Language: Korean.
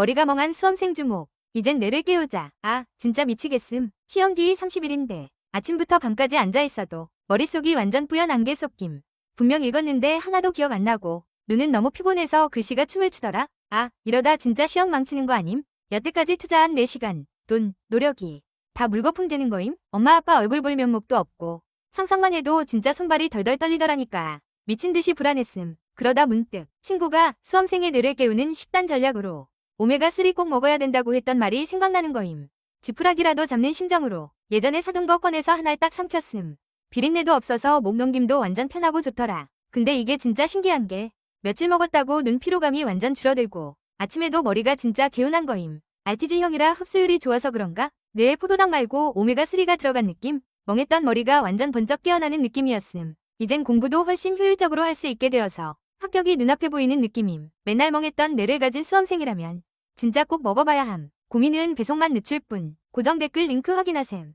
머리가 멍한 수험생 주목. 이젠 뇌를 깨우자. 아, 진짜 미치겠음. 시험 뒤 30일인데 아침부터 밤까지 앉아 있어도 머릿속이 완전 뿌연 안개 속김. 분명 읽었는데 하나도 기억 안 나고 눈은 너무 피곤해서 글씨가 춤을 추더라. 아, 이러다 진짜 시험 망치는 거 아님? 여태까지 투자한 내 시간, 돈, 노력이 다 물거품 되는 거임? 엄마 아빠 얼굴 볼 면목도 없고 상상만 해도 진짜 손발이 덜덜 떨리더라니까. 미친 듯이 불안했음. 그러다 문득 친구가 수험생의 뇌를 깨우는 식단 전략으로 오메가3 꼭 먹어야 된다고 했던 말이 생각나는 거임. 지푸라기라도 잡는 심정으로 예전에 사둔 거 꺼내서 하나를 딱 삼켰음. 비린내도 없어서 목 넘김도 완전 편하고 좋더라. 근데 이게 진짜 신기한 게 며칠 먹었다고 눈 피로감이 완전 줄어들고 아침에도 머리가 진짜 개운한 거임. 알티진형이라 흡수율이 좋아서 그런가? 뇌에 포도당 말고 오메가3가 들어간 느낌? 멍했던 머리가 완전 번쩍 깨어나는 느낌이었음. 이젠 공부도 훨씬 효율적으로 할 수 있게 되어서 합격이 눈앞에 보이는 느낌임. 맨날 멍했던 뇌를 가진 수험생이라면 진짜 꼭 먹어봐야 함. 고민은 배송만 늦출 뿐. 고정 댓글 링크 확인하셈.